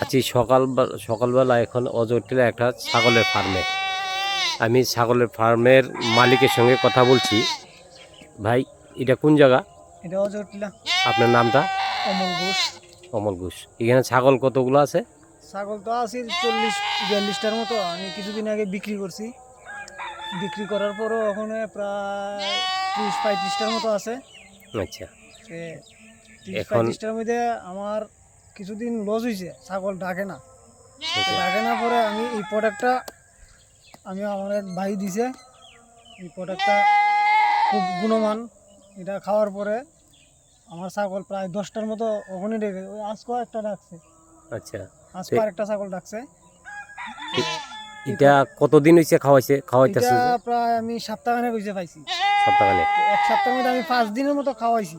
আছি সকাল সকালবেলা এখন অজটিলা একটা ছাগলের ফার্মে আমি ছাগলের ফার্মের মালিকের সঙ্গে কথা বলছি। ভাই এটা কোন জায়গা? এটা অজটিলা আপনার নামটা? অমল ঘোষ। অমল ঘোষ। এখানে ছাগল কতগুলো আছে? ছাগল তো আছে চল্লিশ বিয়াল্লিশটার মতো। আমি কিছুদিন আগে বিক্রি করছি। বিক্রি করার পরও ওখানে প্রায় ত্রিশ পঁয়ত্রিশটার মতো আছে। আচ্ছা। এখন- মধ্যে আমার কিছুদিন লস হয়েছে ছাগল ডাকে না। ডাকে না পরে আমি এই প্রোডাক্টটা আমি আমার এক ভাই দিছে। এই প্রোডাক্টটা খুব গুণমান। এটা খাওয়ার পরে আমার ছাগল প্রায় দশটার মতো ওখানে ডেকে ওই আজকেও একটা ডাকছে। আচ্ছা। আজকে আরেকটা ছাগল ডাকছে। এটা কতদিন হয়েছে খাওয়াইছে খাওয়াইতেছে? এটা প্রায় আমি সপ্তাহখানে কইছে পাইছি। সপ্তাহখানে এক সপ্তাহের মধ্যে আমি পাঁচ দিনের মতো খাওয়াইছি।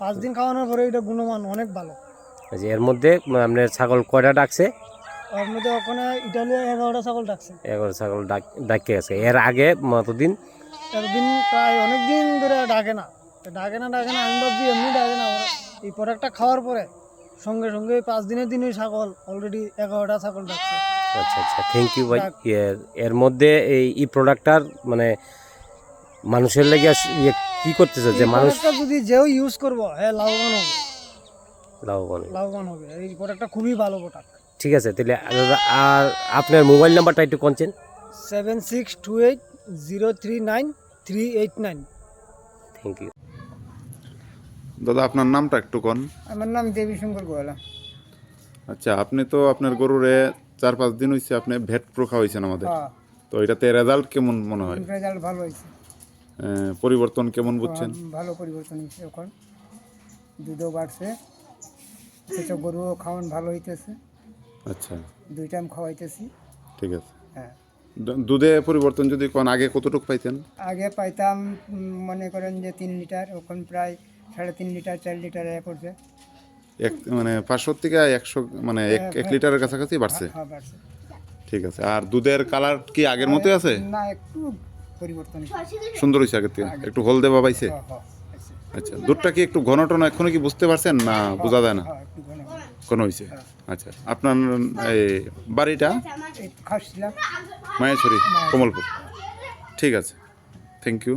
পাঁচ দিন খাওয়ানোর পরে এটা গুণমান অনেক ভালো। এর মধ্যে আপনার ছাগল কয়টা ডাকছে? ওর মধ্যে ওখানে ইটালিয়া এগারোটা ছাগল ডাকছে। এগারো ছাগল ডাক এর আগে কতদিন? এতদিন প্রায় অনেক দিন ধরে ডাকে না। ডাকে না ডাকে না আমি ভাবছি এমনি ডাকে না এই প্রোডাক্টটা খাওয়ার পরে সঙ্গে সঙ্গে পাঁচ দিনের দিনই ছাগল অলরেডি এগারোটা ছাগল ডাকছে। আচ্ছা আচ্ছা থ্যাংক ইউ ভাই। এর এর মধ্যে এই এই প্রোডাক্টটার মানে মানুষের লেগে ইয়ে কি করতেছে? যে এই মানুষ যদি যেও ইউজ করব হ্যাঁ লাভবান হবে। লাভবান লাভবান হবে। এই প্রোডাক্টটা খুবই ভালো প্রোডাক্ট ঠিক আছে তাহলে আর- আর আপনার মোবাইল নাম্বারটা একটু কনছেন seven six two eight zero three nine three eight nine. Thank you দাদা আপনার নামটা একটু কন। আমার নাম দেবী শঙ্কর গোয়ালা। আচ্ছা আপনি তো আপনার গরুরে চার পাঁচ দিন হয়েছে আপনি ভেট প্রোখা হয়েছেন আমাদের। হ্যাঁ। তো এটাতে রেজাল্ট কেমন মনে হয়? রেজাল্ট ভালো হয়েছে পরিবর্তন কেমন বুঝছেন? ভালো পরিবর্তন হয়েছে এখন। দুধও বাড়ছে। সেসব গরুও খাওয়ান ভালো হইতেছে। আচ্ছা। দুই টাইম খাওয়াইতেছি। ঠিক আছে। হ্যাঁ। দুধে পরিবর্তন যদি কোন আগে কতটুকু পাইতেন? আগে পাইতাম মনে করেন যে তিন লিটার এখন প্রায় সাড়ে তিন লিটার চার লিটার এ পড়ছে এক মানে পাঁচশো থেকে একশো মানে এক এক লিটারের কাছাকাছি বাড়ছে? হ্যাঁ বাড়ছে। ঠিক আছে। আর দুধের কালার কি আগের মতোই আছে? না একটু পরিবর্তন সুন্দর হয়েছে আগের থেকে। একটু হলদে বা আচ্ছা দুধটা কি একটু ঘন টন এখনও কি বুঝতে পারছেন? না বোঝা যায় না? কোনো ঘন হয়েছে? আচ্ছা আপনার এই বাড়িটা? মায়াছড়ি কমলপুর। ঠিক আছে। Thank you